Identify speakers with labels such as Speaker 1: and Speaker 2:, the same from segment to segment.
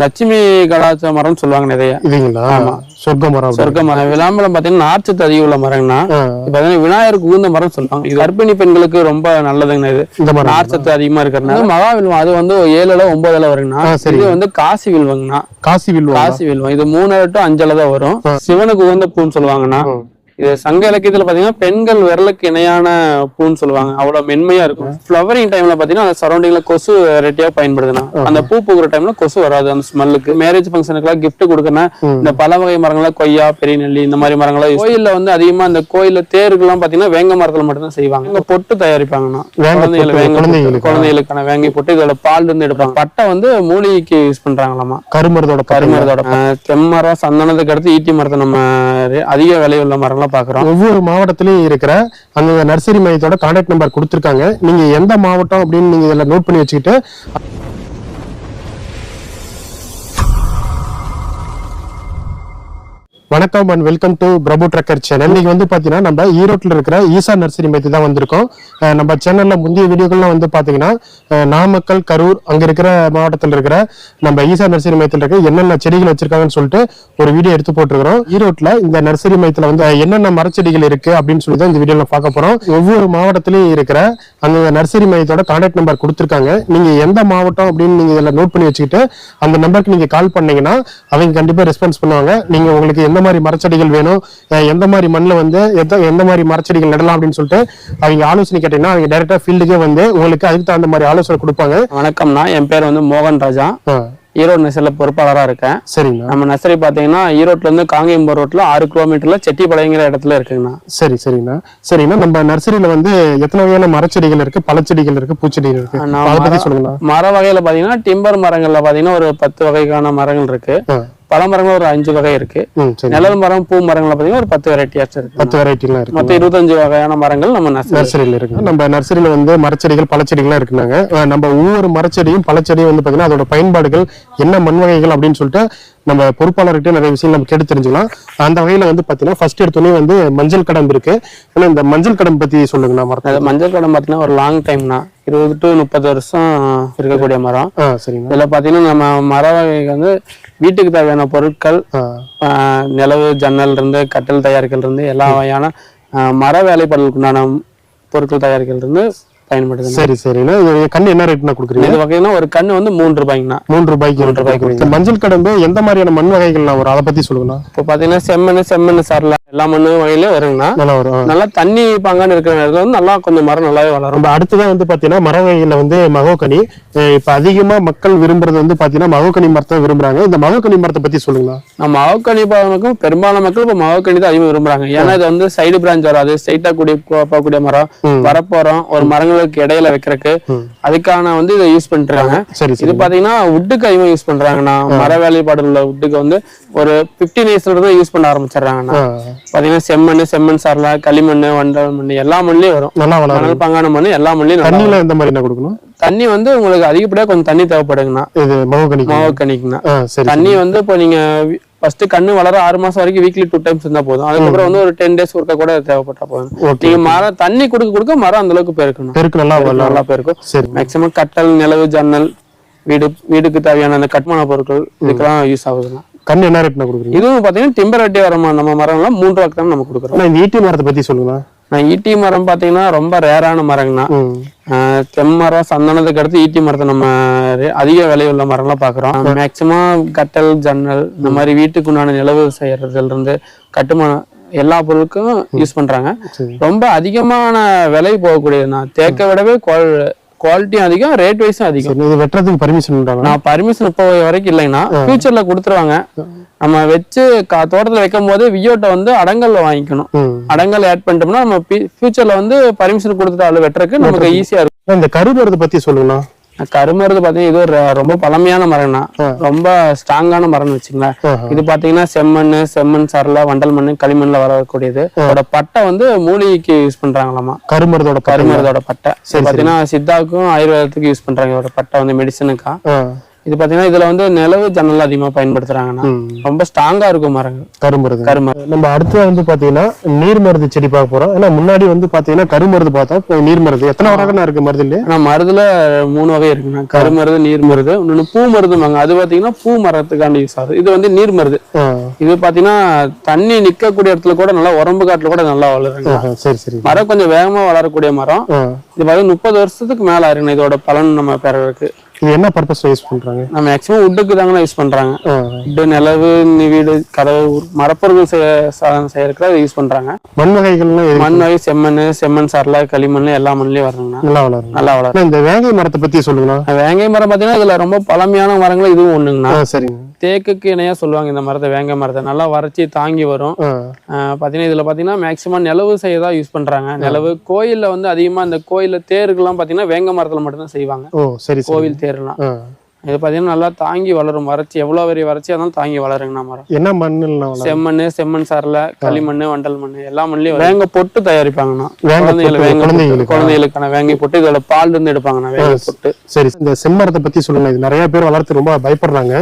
Speaker 1: லட்சுமி கலாச்சார மரம்னு சொல்லுவாங்க நிறைய.
Speaker 2: இதுங்களா சொர்க்க மரம்.
Speaker 1: சொர்க்க மரம். விளாம்பரம் பாத்தீங்கன்னா நார்ச்சத்து அதிகம் உள்ள மரம்னா பாத்தீங்கன்னா விநாயகருக்கு உகந்த மரம் சொல்லுவாங்க. இது கர்ப்பிணி பெண்களுக்கு ரொம்ப நல்லதுங்க இது.
Speaker 2: மரம்.
Speaker 1: நார்ச்சத்து அதிகமா இருக்கிறதுனால மகாவில்வம் அது வந்து ஏழு இலை ஒன்பது வருங்கண்ணா. இது வந்து காசி வில்வங்கண்ணா.
Speaker 2: காசி வில்வா
Speaker 1: காசி வில்வம். இது மூணு டு அஞ்சு தான் வரும். சிவனுக்கு உகந்த பூன்னு சொல்லுவாங்கண்ணா. இது சங்க இலக்கியத்துல பாத்தீங்கன்னா பெண்கள் விரலுக்கு இணையான பூன்னு சொல்லுவாங்க. அவ்வளவு மென்மையா இருக்கும். ஃபிளவரிங் டைம்ல பாத்தீங்கன்னா அந்த சரௌண்டிங்ல கொசு வெரைட்டியா பயன்படுதுண்ணா அந்த பூ பூக்குற டைம்ல கொசு வராது அந்த ஸ்மெல்லுக்கு மேரேஜ் ஃபங்க்ஷனுக்குலாம் gift கொடுக்கணும் இந்த பல வகை மரங்களா கொய்யா பெரிய நெல்லி இந்த மாதிரி மரங்களா கோயில்ல வந்து அதிகமா இந்த கோயில்ல தேருக்குலாம் பாத்தீங்கன்னா வேங்க மரத்துல மட்டும்தான் செய்வாங்க. இங்க பொட்டு
Speaker 2: பொட்டு, குழந்தைகளுக்கு.
Speaker 1: குழந்தைகளுக்கான. வேங்கை போட்டு இதோட பால் இருந்து எடுப்பாங்க. பட்டை வந்து மூலிகைக்கு யூஸ் பண்றாங்களாமா.
Speaker 2: கருமரத்தோட
Speaker 1: கருமரத்தோட அஹ் செம்மரம் சந்தனத்துக்கு அடுத்து ஈட்டி மரத்தை நம்ம அதிக விலை உள்ள மரம்லாம் பாக்குறோம்
Speaker 2: ஒவ்வொரு மாவட்டத்திலயும் இருக்கிற அந்த நர்சரி மையத்தோட கான்டாக்ட் நம்பர் கொடுத்துருக்காங்க. நீங்க எந்த மாவட்டம் அப்படின்னு நீங்க இதுல நோட் பண்ணி வச்சுக்கிட்டு வணக்கம் and welcome to Prabhu trucker channel இன்னைக்கு வந்து பாத்தீங்கன்னா நம்ம ஈரோட்டில் இருக்கிற ஈசா நர்சரி மையத்து தான் வந்திருக்கோம். நம்ம சேனல்ல முந்தைய வீடியோக்கள்லாம் வந்து பாத்தீங்கன்னா நாமக்கல் கரூர் அங்க இருக்கிற மாவட்டத்தில் இருக்கிற நம்ம ஈசா நர்சரி மையத்தில் இருக்க என்னென்ன செடிகள் வச்சிருக்காங்கன்னு சொல்லிட்டு ஒரு வீடியோ எடுத்து போட்டிருக்கிறோம். ஈரோட்ல இந்த நர்சரி மையத்தில் வந்து என்னென்ன மரச்செடிகள் இருக்கு அப்படின்னு சொல்லி தான் இந்த வீடியோல பார்க்க போறோம். ஒவ்வொரு மாவட்டத்திலையும் இருக்கிற அந்த நர்சரி மையத்தோட கான்டாக்ட் நம்பர் கொடுத்துருக்காங்க. நீங்க எந்த மாவட்டம் அப்படின்னு நீங்க இதில் நோட் பண்ணி வச்சுக்கிட்டு அந்த நம்பருக்கு நீங்க கால் பண்ணீங்கன்னா அவங்க கண்டிப்பா ரெஸ்பான்ஸ் பண்ணுவாங்க. நீங்க உங்களுக்கு எந்த மாதிரி மரச்செடிகள் வேணும்? எந்த மாதிரி மண்ணில் வந்து எந்த எந்த மாதிரி மரச்செடிகள் நடலாம் அப்படின்னு சொல்லிட்டு அவங்க ஆலோசனை கேட்டீங்கன்னா அவங்க டைரக்டா ஃபீல்டுக்கே வந்து உங்களுக்கு அதுக்கு தகுந்த மாதிரி ஆலோசனை கொடுப்பாங்க.
Speaker 1: வணக்கம்ண்ணா. என் பேர் வந்து மோகன் ராஜா. ஈரோடு நெசல பொறுப்பாளரா இருக்கேன்.
Speaker 2: சரிங்கண்ணா.
Speaker 1: நம்ம நர்சரி பாத்தீங்கன்னா ஈரோட்ல இருந்து காங்கேயம்பர் ரோட்ல ஆறு கிலோமீட்டர்ல செட்டிப்பாளையங்கிற இடத்துல இருக்குங்கண்ணா.
Speaker 2: சரி சரிங்கண்ணா. சரிங்கண்ணா நம்ம நர்சரியில வந்து எத்தனை வகையான மரச்செடிகள் இருக்கு? பழச்செடிகள் இருக்கு பூச்செடிகள் இருக்கு?
Speaker 1: நான்
Speaker 2: அதை பத்தி
Speaker 1: மர- வகையில பாத்தீங்கன்னா டிம்பர் மரங்கள்ல பாத்தீங்கன்னா ஒரு பத்து வகைக்கான மரங்கள் இருக்கு.
Speaker 2: ஆ,
Speaker 1: பல மரங்கள் ஒரு அஞ்சு வகை இருக்கு. நிழல் மரம் பூ மரங்கள்ல பாத்தீங்கன்னா ஒரு பத்து வெரைட்டியாச்சும் இருக்கு.
Speaker 2: பத்து வெரைட்டிலாம் இருக்கு.
Speaker 1: மொத்தம் இருபத்தஞ்சு வகையான மரங்கள் நம்ம நர்சரி
Speaker 2: நர்சரியில இருக்கு. நம்ம நர்சரியில வந்து மரச்செடிகள் பழச்செடிகள்லாம் இருக்குனாங்க. நம்ம ஒவ்வொரு மரச்செடியும் பழச்செடியும் வந்து பாத்தீங்கன்னா அதோட பயன்பாடுகள் என்ன மண் வகைகள் அப்படின்னு சொல்லிட்டு நம்ம பொறுப்பாளர்கிட்ட நிறைய விஷயம் நம்ம கேட்டு தெரிஞ்சுக்கலாம். அந்த வகையில வந்து பாத்தீங்கன்னா ஃபர்ஸ்ட் எடுத்தோடனே வந்து மஞ்சள் கடம்பு இருக்கு. ஆனா இந்த மஞ்சள் கடம்பு பத்தி சொல்லுங்கண்ணா மரத்தை
Speaker 1: அது மஞ்சள் கடம் பாத்தீங்கன்னா ஒரு லாங் டைம்னா இருபது டு முப்பது வருஷம் இருக்கக்கூடிய மரம்.
Speaker 2: ஆ சரிங்கண்ணா.
Speaker 1: இதுல பாத்தீங்கன்னா நம்ம மர வகை வந்து வீட்டுக்கு தேவையான பொருட்கள் நிலவு ஜன்னல் இருந்து கட்டில் தயாரிக்கல் இருந்து எல்லா வகையான மர வேலைப்பாடுகளுக்கு உண்டான பொருட்கள் தயாரிக்கல் இருந்து பயன்படுது
Speaker 2: சரி சரிண்ணா இது கண்ணு என்ன ரேட்னா கொடுக்குறீங்க?
Speaker 1: இது வகைன்னா ஒரு கண்ணு வந்து மூன்று ரூபாய்ங்கண்ணா.
Speaker 2: மூன்று ரூபாய்க்கு
Speaker 1: மூன்று ரூபாய்க்கு
Speaker 2: மஞ்சள் கடம்பு எந்த மாதிரியான மண் வகைகள்லாம் வரும்? அதை பத்தி சொல்லுங்கண்ணா.
Speaker 1: இப்போ பாத்தீங்கன்னா செம்மண் செம்மண் சார்ல எல்லா மண்ணு வகையிலும் வருங்கண்ணா.
Speaker 2: நல்லா வரும்.
Speaker 1: நல்லா தண்ணி பாங்கான இருக்கிற இடத்துல வந்து நல்லா கொஞ்சம் மரம் நல்லாவே வளரும்.
Speaker 2: அடுத்ததான் வந்து பாத்தீங்கன்னா மர வகைகள்ல வந்து மகோகனி அஹ் இப்ப அதிகமா மக்கள் விரும்புறது வந்து பாத்தீங்கன்னா மகோகனி மரத்தை விரும்புறாங்க. இந்த மகோகனி மரத்தை பத்தி சொல்லுங்களா?
Speaker 1: நம்ம மகக்கணி பாவனுக்கும் பெரும்பாலான மக்கள் இப்போ மகக்கணி தான் அதிகமாக விரும்புறாங்க. ஏன்னா இது வந்து சைடு பிரான்ச் வராது. ஸ்ட்ரைட்டா கூடிய போகக்கூடிய மரம். வரப்போறோம். ஒரு மரங்களுக்கு இடையில வைக்கிறதுக்கு. அதுக்கான வந்து இதை யூஸ்
Speaker 2: சரி
Speaker 1: இது பாத்தீங்கன்னா வுட்டுக்கு அதிகமாக யூஸ் பண்றாங்கண்ணா. மர வேலைப்பாடு உள்ள வுட்டுக்கு வந்து ஒரு பிப்டீன் இயர்ஸ்ல இருந்து யூஸ் பண்ண ஆரம்பிச்சிடுறாங்கண்ணா. பாத்தீங்கன்னா செம்மண் செம்மண் சார்ல களிமண் வண்டல் மண் எல்லா மண்ணிலையும் வரும். மணல் பாங்கான மண் எல்லா மண்ணிலையும் நல்லா
Speaker 2: தண்ணியில எந்த மாதிரி என்ன கொடுக்கணும்.
Speaker 1: தண்ணி வந்து உங்களுக்கு அதிகப்படியா கொஞ்சம் தண்ணி தேவைப்படுங்கண்ணா.
Speaker 2: ஆ சரி.
Speaker 1: தண்ணி வந்து இப்போ நீங்க ஃபர்ஸ்ட் கண்ணு வளர ஆறு மாசம் வரைக்கும் வீக்லி டூ டைம்ஸ் இருந்தா போதும். அதுக்கப்புறம் வந்து ஒரு டென் டேஸ் ஒருக்கா கூட தேவைப்பட்டா போதும். நீங்க மரம் தண்ணி கொடுக்க கொடுக்க மரம் அந்த அளவுக்கு பெருக்கணும்.
Speaker 2: பெருக்கு நல்லா
Speaker 1: நல்லா பெருக்கும்.
Speaker 2: சரி.
Speaker 1: மேக்சிமம் கட்டல் நிலவு ஜன்னல் வீடு வீடுக்கு தேவையான அந்த கட்டுமான பொருட்கள் இதுக்கெல்லாம் யூஸ் ஆகுதுங்க.
Speaker 2: கண்ணு என்ன ரேட்னா கொடுக்குறீங்க?
Speaker 1: இதுவும் பாத்தீங்கன்னா டிம்பர் வெட்டி வர ம- நம்ம மரம்லாம் மூன்று ரூபாய்க்கு தான் நம்ம கொடுக்குறோம்.
Speaker 2: இந்த ஈட்டி மரத்தை பத்தி சொல்லுங்களா
Speaker 1: நான் ஈட்டி மரம் பாத்தீங்கன்னா ரொம்ப ரேரான மரங்கண்ணா. செம்மரம் சந்தனத்துக்கு அடுத்து ஈட்டி மரத்தை நம்ம அதிக விலை உள்ள மரம்லாம் பாக்குறோம். மேக்சிமம் கட்டல் ஜன்னல் இந்த மாதிரி வீட்டுக்கு உண்டான நிலவு செய்யறதுல இருந்து கட்டுமானம் எல்லா பொருளுக்கும் யூஸ் பண்றாங்க. ரொம்ப அதிகமான விலை போகக்கூடியதுண்ணா. தேக்க விடவே குவாலிட்டியும் அதிகம் ரேட் வைஸும் அதிகம்.
Speaker 2: இது வெட்டுறதுக்கு பர்மிஷன்
Speaker 1: நான் பர்மிஷன் இப்போ வரைக்கும் இல்லைன்னா ஃபியூச்சர்ல கொடுத்துருவாங்க. நம்ம வச்சு தோட்டத்துல வைக்கும் போது வியோட்ட வந்து அடங்கல்ல வாங்கிக்கணும். அடங்கல் ஆட் பண்ணிட்டோம்னா நம்ம ஃபியூச்சர்ல வந்து பர்மிஷன் கொடுத்துட்டாலும் வெட்டுறதுக்கு நமக்கு ஈஸியா இருக்கும்.
Speaker 2: இந்த கருமரத்தை பத்தி சொல்லுங்களா
Speaker 1: கருமருது பாத்தீங்கன்னா இது ஒரு ரொம்ப பழமையான மரம்னா. ரொம்ப ஸ்ட்ராங்கான மரம்னு வச்சுங்களேன். இது பாத்தீங்கன்னா செம்மண் செம்மண் சார்ல வண்டல் மண் களிமண்ல வரக்கூடியது. அதோட பட்டை வந்து மூலிகைக்கு யூஸ் பண்றாங்களாமா
Speaker 2: கருமரத்தோட பரும
Speaker 1: கருமருதோட பட்டை. பாத்தீங்கன்னா சித்தாவுக்கும் ஆயுர்வேதத்துக்கு யூஸ் பண்றாங்க. இதோட பட்டை வந்து மெடிசனுக்கா இது பாத்தீங்கன்னா இதுல வந்து நிலவு ஜன்னல் அதிகமா பயன்படுத்துறாங்கண்ணா
Speaker 2: ம்.
Speaker 1: ரொம்ப ஸ்ட்ராங்கா இருக்கும் மரங்கள்.
Speaker 2: கருமருது.
Speaker 1: கருமரம்
Speaker 2: நம்ம அடுத்து வந்து பாத்தீங்கன்னா நீர் மருது செடி பார்க்க போறோம். ஏன்னா முன்னாடி வந்து பாத்தீங்கன்னா கருமருது பார்த்தோம். இப்போ நீர் மருது எத்தனை வகையான இருக்கு மருது இல்லையா?
Speaker 1: ஆனா மருதுல மூணு வகை இருக்குண்ணா கருமருது நீர் மருது இன்னொன்னு பூ மருதுமாங்க அது பாத்தீங்கன்னா பூ மரத்துக்காண்டி யூஸ் ஆகுது. இது வந்து நீர் மருது இது பாத்தீங்கன்னா தண்ணி நிக்கக்கூடிய இடத்துல கூட நல்லா உரம்பு காட்டுல கூட நல்லா வளருங்க
Speaker 2: சரி சரி.
Speaker 1: மரம் கொஞ்சம் வேகமா வளரக்கூடிய மரம். இது பார்த்தீங்கன்னா முப்பது வருஷத்துக்கு மேல இருக்குண்ணா இதோட பலன் நம்ம பெறறதுக்கு
Speaker 2: இது என்ன பர்பஸ்ல யூஸ் பண்றாங்க?
Speaker 1: நம்ம மேக்ஸிமம் உட்டுக்கு தாங்கண்ணா யூஸ் பண்றாங்க. உட்டு நிலவு நி- வீடு கதவு மரப்பொருள் செய்ய சாதனம் செய்யறதுக்கு அதை யூஸ் பண்றாங்க.
Speaker 2: மண் வகைகள்லாம் எது?
Speaker 1: மண் வகை செம்மண் செம்மண் சார்ல களிமண் எல்லா மண்லயும் வருதுங்கண்ணா
Speaker 2: நல்லா வளரும்
Speaker 1: நல்லா வளரும்.
Speaker 2: இந்த வேங்கை மரத்தை பத்தி சொல்லுங்களா
Speaker 1: வேங்கை மரம் பாத்தீங்கன்னா இதுல ரொம்ப பழமையான மரங்கள் இதுவும் ஒண்ணுங்கண்ணா.
Speaker 2: சரிங்க.
Speaker 1: தேக்குக்கு இணையா சொல்லுவாங்க இந்த மரத்தை வேங்கை மரத்தை. நல்லா வறட்சி தாங்கி வரும். பாத்தீங்கன்னா இதுல பாத்தீங்கன்னா மேக்சிமம் நிலவு செய்ய தான் யூஸ் பண்றாங்க நிலவு கோயில்ல வந்து அதிகமா இந்த கோயில்ல தேருக்குலாம் பாத்தீங்கன்னா வேங்கை மரத்துல மட்டும்தான் செய்வாங்க. கோவில் தேர்லாம். இது பாத்தீங்கன்னா நல்லா தாங்கி வளரும். வறட்சி எவ்வளவு பெரிய வறட்சியா இருந்தாலும் தாங்கி வளருங்கண்ணா மரம்.
Speaker 2: என்ன மண்ணுல வளரும்?
Speaker 1: செம்மண் செம்மண் சார்ல களிமண் வண்டல் மண் எல்லா மண்லயும் வரும். வேங்க பொட்டு தயாரிப்பாங்கண்ணா. குழந்தைகள் வேங்க. குழந்தைகளுக்கான வேங்கை பொட்டு இதோட பால் இருந்து எடுப்பாங்கண்ணா வேங்கை பொட்டு.
Speaker 2: சரி இந்த செம்மரத்தை பத்தி சொல்லுங்க. இது நிறைய பேர் வளர்த்து ரொம்ப பயப்படுறாங்க.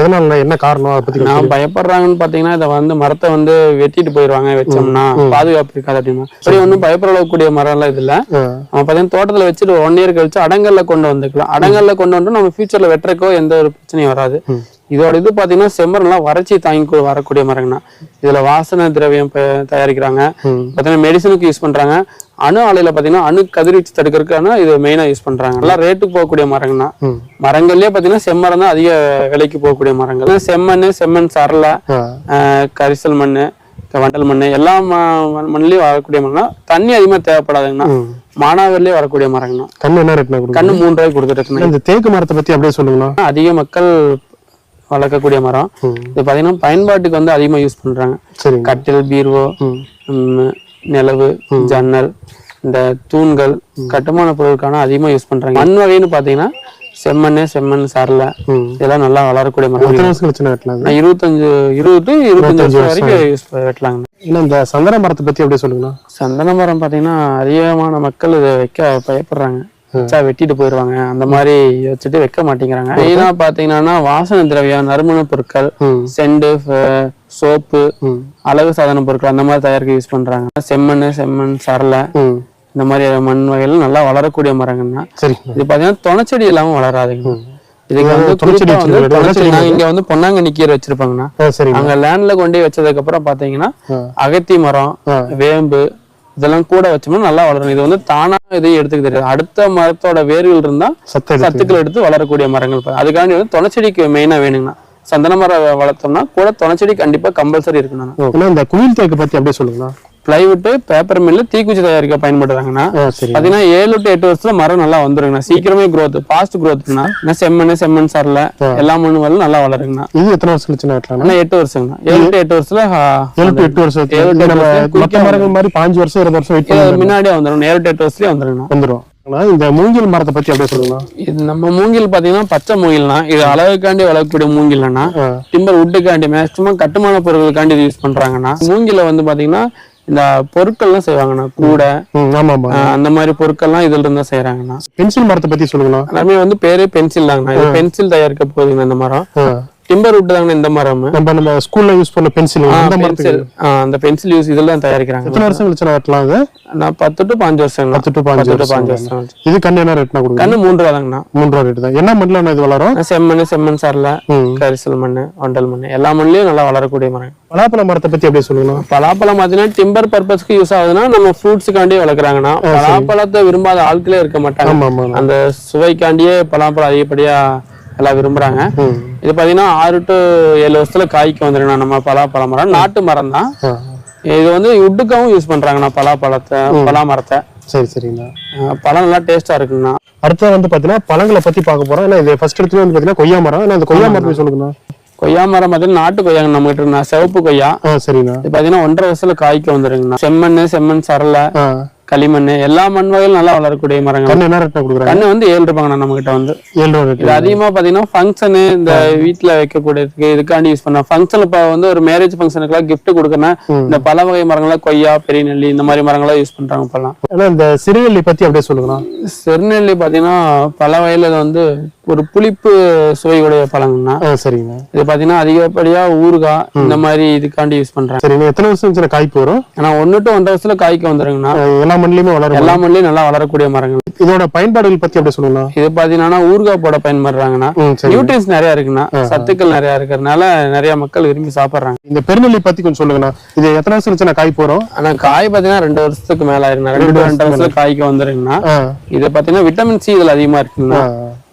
Speaker 2: எதனால என்ன காரணம் அதை பத்தி கொஞ்சம்
Speaker 1: நான் பயப்படுறாங்கன்னு பாத்தீங்கன்னா இதை வந்து மரத்தை வந்து வெட்டிட்டு போயிருவாங்க வச்சோம்னா. பாதுகாப்பு இருக்காது அப்படின்னா. சரி ஒன்றும் பயப்பட அளவுக்கூடிய மரம் எல்லாம் இதுல. நம்ம பாத்தீங்கன்னா தோட்டத்துல வச்சுட்டு ஒன் இயர் கழிச்சு அடங்கல்ல கொண்டு வந்துக்கலாம். அடங்கல்ல கொண்டு வந்து நம்ம ஃபியூச்சர்ல வெட்டுறக்கோ எந்த ஒரு பிரச்சனையும் வராது. இதோட இது பாத்தீங்கன்னா செம்மரம்லாம் வறட்சி தாங்கி வரக்கூடிய மரங்கண்ணா இதுல வாசனை திரவியம் தயாரிக்கிறாங்க. பாத்தீங்கன்னா மெடிசனுக்கு யூஸ் பண்றாங்க. அணு ஆலையில பாத்தீங்கன்னா அணு கதிர்வீச்சு தடுக்கிறதுக்கான இது மெயினா யூஸ் பண்றாங்க. நல்லா ரேட்டுக்கு போகக்கூடிய மரங்கண்ணா. மரங்கள்லயே பாத்தீங்கன்னா செம்மரம் தான் அதிக விலைக்கு போகக்கூடிய மரங்கள். செம்மண் செம்மண் சரளை கரிசல் மண் வண்டல் மண் எல்லா மண்ணுலயும் வரக்கூடிய மரம்னா தண்ணி அதிகமா தேவைப்படாதுங்கண்ணா.
Speaker 2: ம்.
Speaker 1: மானாவரிலேயே வரக்கூடிய மரங்கண்ணா
Speaker 2: கண்ணு என்ன ரேட்னா
Speaker 1: கண்ணு மூணு ரூபாய்க்கு கொடுத்துட்டு
Speaker 2: இந்த தேக்கு மரத்தை பத்தி அப்படியே சொல்லுங்களா
Speaker 1: அதிக மக்கள் வளர்க்கக்கூடிய மரம். இது பாத்தீங்கன்னா பயன்பாட்டுக்கு வந்து அதிகமா யூஸ் பண்றாங்க. கட்டில் பீர்வோ நிலவு ஜன்னல் இந்த தூண்கள் கட்டுமான பொருட்களுக்கான அதிகமா யூஸ் பண்றாங்க. மண் வகைன்னு பாத்தீங்கன்னா செம்மண் செம்மண் சரளை
Speaker 2: ம்.
Speaker 1: இதெல்லாம் நல்லா வளரக்கூடிய மரம்
Speaker 2: வருஷம் கழிச்சு வெட்டலாம்
Speaker 1: நான் இருபத்தஞ்சு இருபது to இருபத்தஞ்சு வருஷம் வரைக்கும் வெட்டலாங்க.
Speaker 2: இல்ல இந்த சந்தன மரத்தை பத்தி அப்படியே சொல்லுங்களா
Speaker 1: சந்தன மரம் பாத்தீங்கன்னா அதிகமான மக்கள் இதை வைக்க பயப்படுறாங்க. வச்சா வெட்டிட்டு போயிடுவாங்க அந்த மாதிரி வச்சுட்டு வைக்க மாட்டேங்கிறாங்க. மெயினா பாத்தீங்கன்னா வாசனை திரவியம் நறுமண பொருட்கள். Scent soap. அழகு சாதன பொருட்கள் அந்த மாதிரி தயாரிக்க யூஸ் பண்றாங்க. செம்மண் செம்மண் சரளை. இந்த மாதிரி மண் வகைகள் நல்லா வளரக்கூடிய மரங்கள்னா
Speaker 2: சரி.
Speaker 1: இது பாத்தீங்கன்னா துணைச்செடி இல்லாம வளராதுங்க. இதுக்கு வந்து.
Speaker 2: துணைச்செடி
Speaker 1: இங்க பொன்னாங்கண்ணி கீரை
Speaker 2: சரிங்க
Speaker 1: அங்க லேண்ட்ல கொண்டு போய் வச்சதுக்கு அப்புறம் பாத்தீங்கன்னா. அகத்தி மரம். வேம்பு இதெல்லாம் கூட வச்சோம்னா நல்லா வளரும். இது வந்து தானா எதையும் எடுத்துக்க தெரியாது. அடுத்த மரத்தோட வேர்கள் இருந்தா சத்துக்கள் எடுத்து வளரக்கூடிய மரங்கள். அதுக்காண்டி வந்து துணைச்செடிக்கு மெயினா வேணுங்கண்ணா. சந்தன மரம் வளர்த்தோம்னா கூட துணைச்செடி கண்டிப்பா கம்பல்சரி இருக்கணும்
Speaker 2: ஏன்னா இந்த குயில் தேக்கு பத்தி அப்படியே சொல்லுங்களா
Speaker 1: பிளைவுட் பேப்பர் மில்லு தீக்குச்சி தயாரிக்க பயன்படுறாங்கன்னா பாத்தீங்கன்னா ஏழு டு எட்டு வருஷத்துல மரம் நல்லா வந்துருங்கண்ணா. சீக்கிரமே ஃபாஸ்ட் growthனா என்ன செம்மண் செம்மண் சார்ல எல்லா வரலும் நல்லா வளருங்கண்ணா.
Speaker 2: இது எத்தனை வருஷம் கழிச்சு வெட்டலாம்
Speaker 1: ஆனா எட்டு வருஷங்கண்ணா. ஏழு டு எட்டு வருஷத்துல
Speaker 2: ஏழு டு எட்டு வருஷம் மரங்கள் மாதிரி பாஞ்சு வருஷம் இருபது வருஷம்
Speaker 1: முன்னாடியே வந்துடும் ஏழு டு எட்டு வருஷத்துலயே வந்துருங்கண்ணா.
Speaker 2: வந்துரும். ஆனா இந்த மூங்கில் மரத்தை பத்தி அப்படியே சொல்லுங்களா
Speaker 1: இது நம்ம மூங்கில் பாத்தீங்கன்னா பச்சை மூங்கில்னா இது அழகுக்காண்டி வளர்க்கக்கூடிய மூங்கில்னா. டிம்பர் உட்டுக்காண்டி மேக்சிமம் கட்டுமான பொருட்களுக்காண்டி இது யூஸ் பண்றாங்கன்னா மூங்கில வந்து பாத்தீங்கன்னா இந்த பொருட்கள்லாம் செய்வாங்கண்ணா. கூடை அந்த மாதிரி பொருட்கள்லாம் இதுல இருந்தா செய்யறாங்கண்ணா
Speaker 2: பென்சில் மரத்தை பத்தி சொல்லுங்களா
Speaker 1: எல்லாமே வந்து பேரே பென்சில் தாங்கண்ணா. இது பென்சில் தயாரிக்க போகுதுங்க இந்த மரம். டிம்பர் உட்டு தாங்கண்ணா இந்த மரம்.
Speaker 2: நம்ம நம்ம ஸ்கூல்ல யூஸ் பண்ண பென்சில் அந்த
Speaker 1: பென்சில் அந்த பென்சில் யூஸ் இதெல்லாம் தயாரிக்கிறாங்க.
Speaker 2: எத்தனை வருஷம் கழிச்சு வெட்டலாம் அது
Speaker 1: நான் பத்து டு பாஞ்சு வருஷம்
Speaker 2: பத்து to பாஞ்சு
Speaker 1: டு பாஞ்சு வருஷம்
Speaker 2: இது கண்ணு என்ன ரேட்னா கொடுங்க
Speaker 1: கண்ணு மூன்று ரூபா தாங்கண்ணா.
Speaker 2: மூன்று ரூபா ரேட் தான். என்ன மண்ணில் இது வளரும்?
Speaker 1: செம்மண் செம்மண் சார்ல. கரிசல் மண் வண்டல் மண். எல்லா மண்ணுலயும் நல்லா வளரக்கூடிய மரம்.
Speaker 2: பலாப்பழ மரத்தை பத்தி அப்படியே சொல்லுங்களா
Speaker 1: பலாப்பழம் பாத்தீங்கன்னா டிம்பர் பர்பஸ்க்கு யூஸ் ஆகுதுன்னா நம்ம ஃப்ரூட்ஸுக்காண்டியே வளர்க்குறாங்கன்னா பலாப்பழத்தை விரும்பாத ஆட்களே இருக்க மாட்டாங்க. அந்த சுவைக்காண்டியே பலாப்பழம் அதிகப்படியா எல்லாம் விரும்புறாங்க. இது பாத்தீங்கன்னா ஆறு டு ஏழு வருஷத்துல காய்க்கு வந்துருங்கண்ணா நம்ம பலாப்பழ மரம் நாட்டு மரம் தான். இது வந்து உட்டுக்காவும் யூஸ் பண்றாங்கண்ணா பலாப்பழத்தை பலா மரத்தை
Speaker 2: சரி சரிங்கண்ணா.
Speaker 1: அஹ் பழம் நல்லா டேஸ்டா இருக்குங்கண்ணா.
Speaker 2: அடுத்தது வந்து பாத்தீங்கன்னா பழங்களை பத்தி பார்க்க போறோம். ஏன்னா இது ஃபர்ஸ்ட் எடுத்து வந்து பாத்தீங்கன்னா கொய்யா மரம். ஏன்னா இந்த கொய்யா மரத்தை சொல்லுங்கண்ணா.
Speaker 1: கொய்யா மரம் பாத்தீங்கன்னா நாட்டு கொய்யாங்க நம்ம கிட்ட சிவப்பு கொய்யா. இது பாத்தீங்கன்னா ஒன்றரை வருஷத்துல காய்க்கு வந்துருங்கண்ணா. செம்மண் செம்மண் சரளை.
Speaker 2: ஆ.
Speaker 1: களிமண் எல்லா மண் வகையிலும் நல்லா வளரக்கூடிய மரங்கள்.
Speaker 2: கண்ணு என்ன ரேட்னா கொடுக்குறாங்க?
Speaker 1: கண்ணு வந்து ஏழு ரூபாங்கண்ணா நம்ம கிட்ட வந்து.
Speaker 2: ஏழு ரூபா
Speaker 1: இது அதிகமா பாத்தீங்கன்னா ஃபங்க்ஷனு இந்த வீட்ல வைக்கக்கூடியதுக்கு இதுக்காண்டி யூஸ் பண்ண ஃபங்க்ஷன் இப்ப வந்து ஒரு மேரேஜ் ஃபங்க்ஷனுக்குலாம் gift கொடுக்கணும் இந்த பல வகை மரங்களா கொய்யா பெரிய நெல்லி இந்த மாதிரி மரங்களா யூஸ் பண்றாங்க இப்பெல்லாம்.
Speaker 2: ஏன்னா இந்த சிறுநெல்லி பத்தி அப்படியே சொல்லுங்கண்ணா.
Speaker 1: செருநெல்லி பாத்தீங்கன்னா பல வகையில வந்து ஒரு புளிப்பு சுவையுடைய பழங்கண்ணா
Speaker 2: ஆ சரிங்கண்ணா
Speaker 1: இது பாத்தீங்கன்னா அதிகப்படியா ஊறுகாய் இந்த மாதிரி இதுக்காண்டி யூஸ் பண்றாங்க.
Speaker 2: சரிங்க எத்தனை வருஷம் காய்ப்பு வரும்?
Speaker 1: ஆனா ஒன்னு டு ஒன்றரை வருஷத்துல காய்க்க வந்துருங்கண்ணா.
Speaker 2: எல்லா மண்ணிலுமே வளரும்.
Speaker 1: எல்லா மண்ணிலையும் நல்லா வளரக்கூடிய மரங்கள்.
Speaker 2: இதோட பயன்பாடுகள் பத்தி அப்படி சொல்லலாம்
Speaker 1: இது பாத்தீங்கன்னா ஊறுகாய் போட பயன்படுறாங்கன்னா நியூட்ரியன்ஸ் நிறைய இருக்குண்ணா. சத்துக்கள் நிறைய இருக்கிறதுனால நிறைய மக்கள் விரும்பி சாப்பிடுறாங்க.
Speaker 2: இந்த பெருநெல்லி பத்தி கொஞ்சம் சொல்லுங்கண்ணா. இது எத்தனை வருஷம் சின்ன காய்ப்பு வரும்?
Speaker 1: ஆனா காய் பாத்தீங்கன்னா ரெண்டு வருஷத்துக்கு மேல ஆயிருந்தா ரெண்டு ரெண்டு வருஷத்துல காய்க்க வந்துருங்கண்ணா. இது பாத்தீங்கன்னா விட்டமின் சி இதுல அதிகமா இருக்குங்கண்ணா.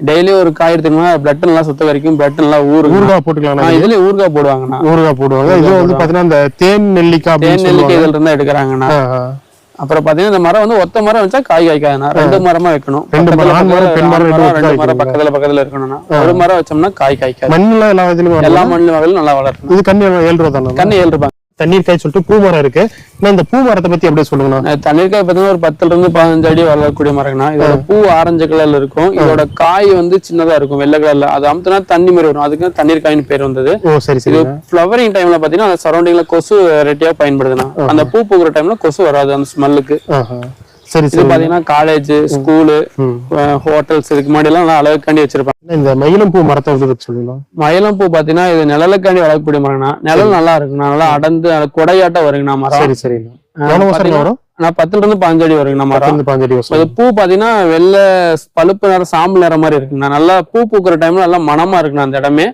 Speaker 1: டெய்லி ஒரு காய் எடுத்தீங்கன்னா பிளட் நல்லா சுத்த வரைக்கும் பிளட் நல்லா ஊறுங்க.
Speaker 2: ஊறுகாய் போட்டுக்கலாம்ண்ணா
Speaker 1: இதுல ஊறுகாய் போடுவாங்கண்ணா.
Speaker 2: ஊறுகாய் போடுவாங்க. இது வந்து பாத்தீங்கன்னா இந்த தேன் நெல்லிக்காய்
Speaker 1: தேன் நெல்லிக்காய் இதுல இருந்தா எடுக்கிறாங்கண்ணா. அப்புறம் பாத்தீங்கன்னா இந்த மரம் வந்து ஒத்த மரம் வச்சா காய் காய்க்காதுண்ணா. ரெண்டு மரமா வைக்கணும்.
Speaker 2: ரெண்டு மரம், பெண் ரெண்டு.
Speaker 1: மரம் பக்கத்துல பக்கத்துல இருக்கணும்னா ஒரு மரம் வச்சோம்னா காய் காய்க்காது.
Speaker 2: மண்ணுல எல்லா.
Speaker 1: எல்லா மண்ணு வகையிலும் நல்லா வளரணும்.
Speaker 2: இது கண்ணு ஏழு ரூபா
Speaker 1: கண்ணு ஏழு ரூபாய்
Speaker 2: தண்ணீர் காய் சொல்லிட்டு பூ மரம் இருக்கு. ஆனா இந்த பூ மரத்தை பத்தி அப்படியே சொல்லுங்கண்ணா?
Speaker 1: தண்ணீர்காய் பாத்தீங்கன்னா ஒரு பத்துல இருந்து பதினஞ்சு அடி வளரக்கூடிய மரம்னா இதோட பூ ஆரஞ்சு கலர்ல இருக்கும். இதோட காய் வந்து சின்னதா இருக்கும் வெள்ளை கலர்ல. அது அமுத்துனா தண்ணி மாதிரி வரும். அதுக்கு தண்ணீர் காயின்னு பேர் வந்தது.
Speaker 2: ஓ சரி சரி
Speaker 1: ஃபிளவரிங் டைம்ல பாத்தீங்கன்னா அந்த சரௌண்டிங்ல கொசு ரெட்டியா பயன்படுதுண்ணா. அந்த பூ பூக்குற டைம்ல கொசு வராது அந்த ஸ்மெல்லுக்கு.
Speaker 2: சரி
Speaker 1: இது
Speaker 2: சரி.
Speaker 1: பாத்தீங்கன்னா காலேஜ் ஸ்கூலு. ஹோட்டல்ஸ் இதுக்கு முன்னாடி எல்லாம் அழகுக்காண்டி வச்சிருப்பாங்க
Speaker 2: இந்த மயிலம் பூ மரத்தை வந்து சொல்லலாம்
Speaker 1: மயிலம் பூ பாத்தீங்கன்னா இது நிழலுக்காண்டி வளர்க்கக்கூடிய மரம்னா நிழல் நல்லா இருக்குண்ணா. நல்லா அடர்ந்து அது கொடையாட்டம் வருங்கண்ணா மரம்.
Speaker 2: சரி வருஷம் வரும்?
Speaker 1: நான் பத்துல இருந்து பாஞ்சு அடி
Speaker 2: வருஷம்
Speaker 1: அது பூ பாத்தீங்கன்னா வெள்ளை பழுப்பு நிறம் சாம்பல் நிறம் மாதிரி இருக்குண்ணா நல்லா பூ பூக்குற டைம்ல நல்லா மனமா இருக்குண்ணா அந்த இடமே.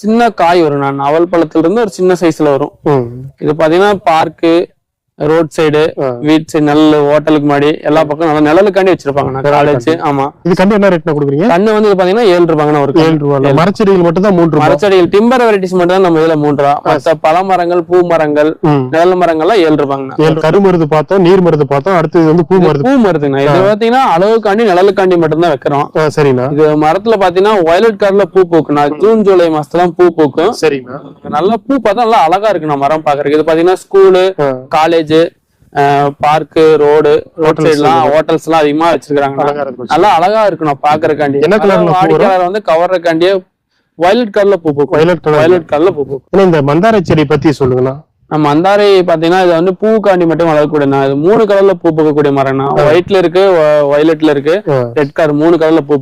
Speaker 1: சின்ன காய் வரும் நான் அவல் பழத்துல இருந்து ஒரு சின்ன சைஸ்ல வரும். இது பாத்தீங்கன்னா பார்க்கு ரோட் சைடு. வீட் சைடு நல்ல ஹோட்டலுக்கு முன்னாடி எல்லா பக்கம் நல்லா நிழலுக்காண்டி வச்சிருப்பாங்கண்ணா காலேஜ் ஆமா.
Speaker 2: இது கண்டு என்ன ரேட்னா கொடுக்குறீங்க?
Speaker 1: கண்ணு வந்து பாத்தீங்கன்னா ஏழு ரூபாங்கண்ணா ஒரு
Speaker 2: ஏழு ரூபா மரச்செடிகள் மட்டும் தான் மூன்று
Speaker 1: மரச்செடிகள் டிம்பர் வெரைட்டிஸ் மட்டும் தான் நம்ம இதுல மூன்று ரூபா. மத்த பழ மரங்கள் பூ மரங்கள். நிழல் மரங்கள்லாம் ஏழு ரூபாங்கண்ணா
Speaker 2: ஏழு கருமருது பார்த்தோம் நீர் மருது பார்த்தோம் அடுத்து வந்து பூ மருது
Speaker 1: பூ மருந்துங்கண்ணா. இது பாத்தீங்கன்னா அளவுக்காண்டி நிழலுக்காண்டி மட்டும் தான் வைக்கிறோம்
Speaker 2: சரிண்ணா
Speaker 1: இது மரத்துல பாத்தீங்கன்னா வயலட் கலர்ல பூ பூக்குண்ணா ஜூன் ஜூலை மாசத்துல பூ பூக்கும்.
Speaker 2: சரிண்ணா
Speaker 1: நல்லா பூ பார்த்தா நல்லா அழகா இருக்குண்ணா மரம் பாக்குறதுக்கு இது பாத்தீங்கன்னா ஸ்கூலு
Speaker 2: ஆ.
Speaker 1: காலேஜ் பார்க்கு ரோடு ரோட் சைட்லாம் ஹோட்டல்ஸ் எல்லாம் அதிகமா வச்சிருக்காங்க. நல்லா அழகா இருக்கணும் பாக்குறதுக்காண்டி
Speaker 2: என்ன colourல பூ வரும்?
Speaker 1: வாடிக்கையாளர் வந்து கவர்றதுக்காண்டியே வயலட் கலர்ல பூ பூக்கும்.
Speaker 2: வயலட் கலர்
Speaker 1: வயலட் கலர்ல பூ பூக்கும்.
Speaker 2: இந்த மந்தாரை செடி பத்தி சொல்லுங்கண்ணா.
Speaker 1: மந்தாரை பாத்தீங்கன்னா இது வந்து பூக்காண்டி மட்டும் வளரக்கூடியண்ணா இது மூணு கலர்ல பூ பூக்கக்கூடிய மரம்னா ஒயிட்ல இருக்கு வயலட்ல இருக்கு. ரெட் கலர் மூணு கலர்ல பூ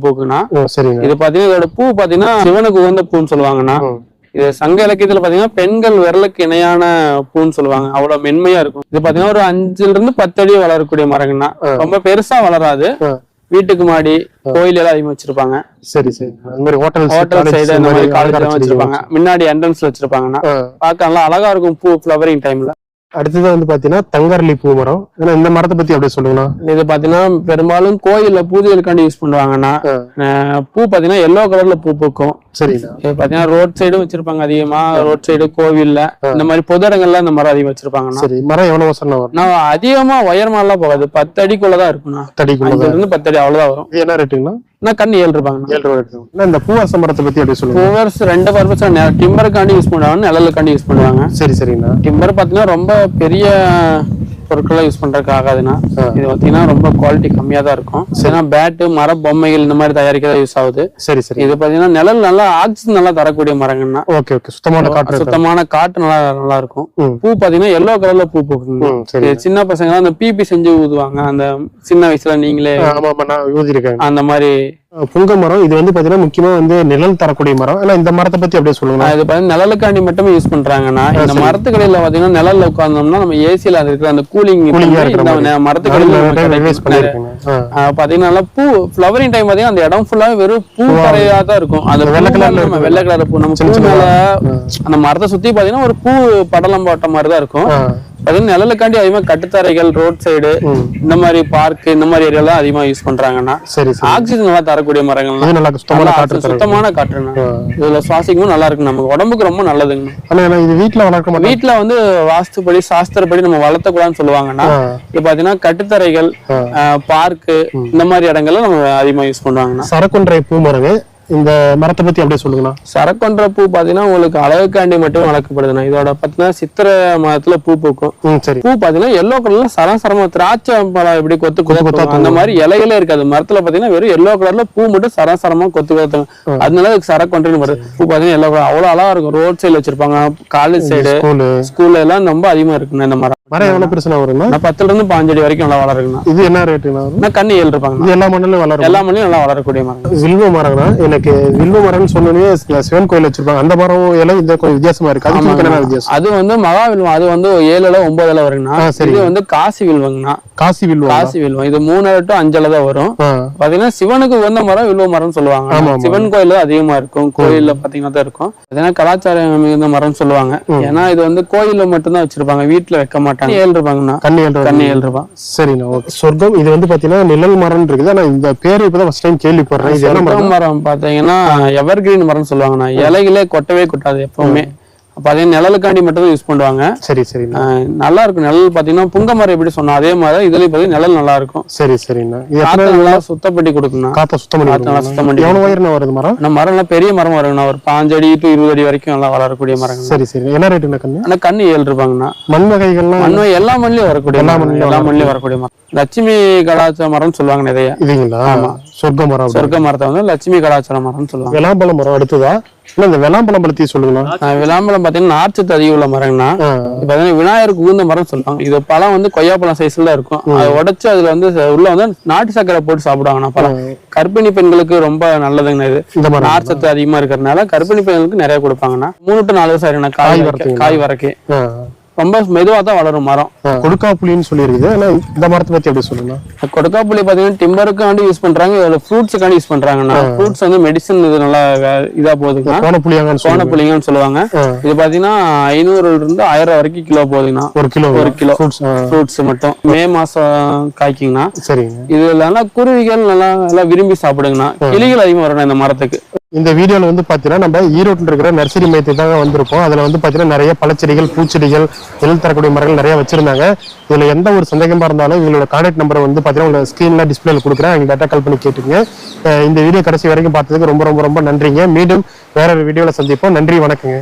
Speaker 2: சரிங்க.
Speaker 1: இது பாத்தீங்கன்னா இதோட பூ பாத்தீங்கன்னா சிவனுக்கு உகந்த பூன்னு சொல்லுவாங்கண்ணா. இது சங்க இலக்கியத்துல பாத்தீங்கன்னா பெண்கள் விரலுக்கு இணையான பூன்னு சொல்லுவாங்க. அவ்வளவு மென்மையா இருக்கும். இது பாத்தீங்கன்னா ஒரு அஞ்சுல இருந்து பத்து அடி வளரக்கூடிய மரங்கள்னா ரொம்ப பெருசா வளராது. வீட்டுக்கு மாடி கோயில் எல்லாம் அதிகமா வச்சிருப்பாங்க.
Speaker 2: சரி சரி. அந்த மாதிரி ஹோட்டல்
Speaker 1: ஹோட்டல் சைடு அந்த மாதிரி காலேஜ் வச்சிருப்பாங்க. முன்னாடி என்ட்ரன்ஸ்ல வச்சிருப்பாங்கன்னா பார்க்க நல்லா அழகா இருக்கும் பூ ஃபிளவரிங் டைம்ல
Speaker 2: அடுத்தது வந்து பாத்தீங்கன்னா தங்கரளி பூ மரம். இந்த மரத்தை பத்தி அப்படியே சொல்லுங்கண்ணா
Speaker 1: இது பாத்தீங்கன்னா பெரும்பாலும் கோயில்ல பூஜைகளுக்காண்டி யூஸ் பண்ணுவாங்கன்னா பூ பாத்தீங்கன்னா எல்லோ கலர்ல பூ பூக்கும். பாத்தீங்கன்னா ரோட் சைடும் வச்சிருப்பாங்க அதிகமா. ரோட் சைடு கோவில்ல. இந்த மாதிரி பொது இடங்கள்ல இந்த மரம் அதிகம் வச்சிருப்பாங்கன்னா
Speaker 2: சரி. மரம் எவ்வளவு வருஷம்
Speaker 1: நான் அதிகமா உயரமாலாம் போகாது. பத்து அடிக்குள்ளதான். இருக்குண்ணா இருந்து பத்து அடி அவ்வளவுதான் வரும்.
Speaker 2: என்ன ரேட்டுங்கண்ணா
Speaker 1: நான் கண்ணு ஏழு ரூபாங்கண்ணா
Speaker 2: ஏழு இந்த பூவாச மரத்தை பத்தி அப்படியே சொல்லுங்க?
Speaker 1: பூவர்ஸ் ரெண்டு பர்பஸ் டிம்பருக்காண்டி யூஸ் பண்ணுவாங்க நிழலுக்காண்டி யூஸ் பண்ணுவாங்க.
Speaker 2: சரி சரிண்ணா
Speaker 1: டிம்பர் பாத்தீங்கன்னா ரொம்ப பெரிய பொருட்களை யூஸ் பண்றதுக்கு ஆகாதுன்னா. இது பாத்தீங்கன்னா ரொம்ப குவாலிட்டி கம்மியா தான் இருக்கும். ஏன்னா பேட்டு மர பொம்மைகள் இந்த மாதிரி தயாரிக்க யூஸ் ஆகுது.
Speaker 2: சரி சரி.
Speaker 1: இது பாத்தீங்கன்னா நிழல் நல்லா ஆக்சிஜன் நல்லா தரக்கூடிய மரங்கள்னா
Speaker 2: ஓகே ஓகே. சுத்தமான காற்று
Speaker 1: சுத்தமான காட்டு நல்லா நல்லா இருக்கும். பூ பாத்தீங்கன்னா எல்லோ கலர்ல பூ பூக்குங்க. சின்ன பசங்க அந்த பிபி செஞ்சு ஊதுவாங்க. அந்த சின்ன வயசுல நீங்களே அந்த மாதிரி
Speaker 2: புங்க மரம் இது வந்து பாத்தீங்கன்னா முக்கியமா வந்து நிழல் தரக்கூடிய மரம். ஏன்னா இந்த மரத்தை பத்தி அப்படியே சொல்லுங்க
Speaker 1: இது பாத்தீங்கன்னா நிழலுக்காண்டி மட்டுமே யூஸ் பண்றாங்கன்னா இந்த மரத்துக்கடையில பாத்தீங்கன்னா நிழல்ல உட்கார்ந்தோம்னா நம்ம ஏசில அது இருக்கிற அந்த கூலிங். மரத்துக்கடையில பாத்தீங்கன்னா பூ ஃபிளவரிங் டைம் பாத்தீங்கன்னா அந்த இடம் ஃபுல்லா வெறும் பூ கரையா தான் இருக்கும். அந்த
Speaker 2: வெள்ளை
Speaker 1: கலர்ல நம்ம வெள்ளை கலர் பூ நம்ம அந்த மரத்தை சுத்தி பாத்தீங்கன்னா ஒரு பூ படலம் போட்ட மாதிரி தான் இருக்கும். பாத்தீங்கன்னா நிழலுக்காண்டி அதிகமா கட்டுத்தரைகள் ரோட் சைடு இந்த மாதிரி பார்க் இந்த மாதிரி ஏரியால அதிகமா யூஸ் பண்றாங்கன்னா
Speaker 2: சரி
Speaker 1: ஆக்சிஜன் நல்லா தரக்கூடிய மரங்கள்லாம்
Speaker 2: இது நல்லா சுத்தமான
Speaker 1: நல்லா
Speaker 2: காற்று
Speaker 1: oxygen,
Speaker 2: தரும்
Speaker 1: சுத்தமான காற்றுண்ணா இதுல சுவாசிக்கவும் நல்லா இருக்கு நமக்கு உடம்புக்கு ரொம்ப நல்லதுங்க.
Speaker 2: ஆனா ஏன்னா இது வீட்டுல வளர்க்க
Speaker 1: வீட்டுல வந்து வாஸ்துப்படி சாஸ்திரப்படி நம்ம வளர்த்தக்கூடாதுன்னு சொல்லுவாங்கன்னா இப்ப பாத்தீங்கன்னா கட்டுத்தரைகள் பார்க்கு இந்த மாதிரி இடங்கள்ல நம்ம அதிகமா யூஸ் பண்ணுவாங்கன்னா
Speaker 2: சரக்குன்றை பூ இந்த மரத்தை பத்தி அப்படியே சொல்லுங்கண்ணா.
Speaker 1: சரக்கொன்ற பூ பாத்தீங்கன்னா உங்களுக்கு அழகுக்காண்டி மட்டும் வளர்க்கப்படுதுண்ணா. இதோட பாத்தீங்கன்னா சித்திரை மாதத்துல பூ பூக்கும்.
Speaker 2: சரி.
Speaker 1: பூ பாத்தீங்கன்னா எல்லோ கலர்ல சரசரமா திராட்சை பழம் எப்படி கொத்து கொத்து அந்த மாதிரி இலைகளே இருக்காது. மரத்துல பாத்தீங்கன்னா வெறும் எல்லோ கலர்ல பூ மட்டும் சரசரமா கொத்து கொத்து அதனால அதுக்கு சரக்கொன்றுன்னு வருது பூ பாத்தீங்கன்னா எல்லோ கலர் அவ்வளவு அழகா இருக்கும். ரோட் சைடுல வச்சிருப்பாங்க. காலேஜ் சைடு
Speaker 2: ஸ்கூலு
Speaker 1: ஸ்கூல்ல எல்லாம் ரொம்ப அதிகமா இருக்குண்ணா இந்த மரம்.
Speaker 2: மரம் எவ்வளவு பெருசுனா வரும்னா?
Speaker 1: பத்துல இருந்து பாஞ்சு அடி வரைக்கும் நல்லா வளருங்கண்ணா
Speaker 2: இது என்ன ரேட்டுனா வரும்?
Speaker 1: கண்ணு ஏழு இருப்பாங்க
Speaker 2: இது எல்லா மண்ணிலும் வளரும்.
Speaker 1: எல்லா மண்ணிலும் நல்லா வளரக்கூடிய மரம்.
Speaker 2: வில்வ மரம்னா எனக்கு வில்வ மரம்னு சொன்னோடனே சிவன் கோயில் வச்சிருப்பாங்க. அந்த மரம் இலை இந்த வித்தியாசமா இருக்கு. அதுக்கு இதுக்கு என்ன வித்தியாசம்?
Speaker 1: அது வந்து மகா வில்வம். அது வந்து ஏழு இலை ஒன்பது இலை வருங்கண்ணா.
Speaker 2: சரி.
Speaker 1: இது வந்து காசி வில்வங்கண்ணா.
Speaker 2: காசி வில்வம்.
Speaker 1: காசி வில்வம். இது மூணு டு அஞ்சு இலை தான் வரும். பாத்தீங்கன்னா சிவனுக்கு உகந்த மரம் வில்வ மரம்னு சொல்லுவாங்க. சிவன் கோயில்ல அதிகமா இருக்கும். கோயில்ல பாத்தீங்கன்னா தான் இருக்கும். அதனால கலாச்சாரம் மிகுந்த மரம்னு சொல்லுவாங்க. ஏன்னா இது வந்து கோயில்ல மட்டும்தான் வச்சிருப்பாங்க. வீட்டுல வைக்க மாட்டாங்க. ஏழு ரூபாங்கண்ணா
Speaker 2: கண்ணி என்ற
Speaker 1: கண்ணு ஏழு ரூபாய்
Speaker 2: சரிண்ணா ஓகே. சொர்க்கம் இது வந்து பாத்தீங்கன்னா நிழல் மரம் இருக்குது. ஆனா இந்த பேரு இப்பதான் ஃபர்ஸ்ட் டைம் கேள்விப்படுறேன். இது என்ன மரம்
Speaker 1: சொர்க்க மரம் பாத்தீங்கன்னா எவர் கிரீன் மரம்னு சொல்லுவாங்கண்ணா. இலைகளே கொட்டவே கொட்டாது எப்பவுமே. பாத்தீங்கன்னா நிழலுக்காண்டி மட்டும் தான் யூஸ் பண்ணுவாங்க.
Speaker 2: சரி
Speaker 1: ஆஹ் நல்லா இருக்கும். நிழல் பாத்தீங்கன்னா புங்க மரம் எப்படி சொன்னோம் அதே மாதிரி இதுலயும் பாத்தீங்கன்னா நிழல் நல்லா இருக்கும்.
Speaker 2: சரி சரிண்ணா.
Speaker 1: காத்து நல்லா சுத்தப்படி கொடுக்குண்ணா
Speaker 2: காத்த சுத்தம் பண்ணி
Speaker 1: நல்லா
Speaker 2: கொடுக்கணுமா?
Speaker 1: சுத்தம் பண்ணி
Speaker 2: எவ்வளவு உயரம் வருது மரம்?
Speaker 1: ஆனா மரம் எல்லாம் பெரிய மரம் வருங்கண்ணா. ஒரு பாஞ்சு அடி டு இருபது அடி வரைக்கும் நல்லா வளரக்கூடிய மரங்கள்
Speaker 2: சரி சரி. என்ன ரேட்டுண்ணா கண்ணு?
Speaker 1: ஆனா கண்ணு ஏழு இருப்பாங்கண்ணா
Speaker 2: மண் வகைகள்லாம்
Speaker 1: மண் எல்லா மண்ணிலயும் வரக்கூடிய மரம். எல்லா மண்ணிலயும் வரக்கூடிய மரம். லட்சுமி கலாச்சார மரம்னு சொல்லுவாங்க நிறைய.
Speaker 2: இதுங்களா? சொர்க்க மரம்.
Speaker 1: சொர்க்க மரத்தை வந்து லட்சுமி கலாச்சார மரம்னு சொல்லுவாங்க.
Speaker 2: விளாம்பழம் மரம் அடுத்ததா? இல்ல இந்த விளாம்பழம் பழத்தி சொல்லுங்களா
Speaker 1: ஆஹ் விளாம்பழம் பாத்தீங்கன்னா நார்ச்சத்து அதிகம் உள்ள மரம்னா பாத்தீங்கன்னா விநாயகருக்கு உகுந்த மரம் சொல்லுவாங்க. இது பழம் வந்து கொய்யாப்பழம் சைஸ்ல இருக்கும். அதை உடைச்சு அதுல வந்து உள்ள வந்து நாட்டு சர்க்கரை போட்டு சாப்பிடுவாங்கண்ணா பழம். கர்ப்பிணி பெண்களுக்கு ரொம்ப நல்லதுங்கண்ணா இது. நார்ச்சத்து அதிகமா இருக்கிறதுனால கர்ப்பிணி பெண்களுக்கு நிறைய கொடுப்பாங்கண்ணா. மூணு டு நாலு வருஷம் காய்
Speaker 2: காய்
Speaker 1: வரைக்கும் ரொம்ப மெதுவா தான் வளரும் மரம்.
Speaker 2: கொடுக்காப்புளின்னு சொல்லியிருக்குது. ஆனா இந்த மரத்தை பத்தி எப்படி சொல்லுங்க?
Speaker 1: கொடுக்காப்புளி பாத்தீங்கன்னா டிம்பருக்காண்டி யூஸ் பண்றாங்க இதுல ஃப்ரூட்ஸுக்காண்டி யூஸ் பண்றாங்கண்ணா ஃப்ரூட்ஸ் வந்து மெடிசன் இது நல்லா வே- இதா போகுதுங்கண்ணா
Speaker 2: கோணப்புளியாங்கன்னு
Speaker 1: கோணப்புளிங்கன்னு சொல்லுவாங்க. இது பாத்தீங்கன்னா ஐநூறுல இருந்து ஆயிரம் வரைக்கும் கிலோ போகுதுங்கண்ணா
Speaker 2: ஒரு கிலோ
Speaker 1: ஒரு கிலோ.
Speaker 2: ஃப்ரூட்ஸ்
Speaker 1: ஃப்ரூட்ஸ் மட்டும். மே மாசம் காய்க்குங்கண்ணா
Speaker 2: சரிங்க.
Speaker 1: இது நல்லா குருவிகள் நல்லா நல்லா விரும்பி சாப்பிடுங்கண்ணா கிளிகள் அதிகமா வரணும் இந்த மரத்துக்கு.
Speaker 2: இந்த வீடியோல வந்து பாத்தீங்கன்னா நம்ம ஈரோட்டில் இருக்கிற நர்சரி மையத்துக்கு தாங்க வந்திருக்கோம். அதுல வந்து பாத்தீங்கன்னா நிறைய பழச்செடிகள் பூச்செடிகள் நெல் தரக்கூடிய மரங்கள் நிறைய வச்சிருந்தாங்க. இதுல எந்த ஒரு சந்தேகமா இருந்தாலும் இவங்களோட கான்டாக்ட் நம்பரை வந்து பாத்தீங்கன்னா உங்களோட ஸ்கிரீன்ல டிஸ்பிளேல கொடுக்குறேன். அவங்க டேட்டா கால் பண்ணி கேட்டுங்க இந்த வீடியோ கடைசி வரைக்கும் பார்த்ததுக்கு ரொம்ப ரொம்ப ரொம்ப நன்றிங்க. மீண்டும் வேற ஒரு வீடியோல சந்திப்போம். நன்றி வணக்கங்க.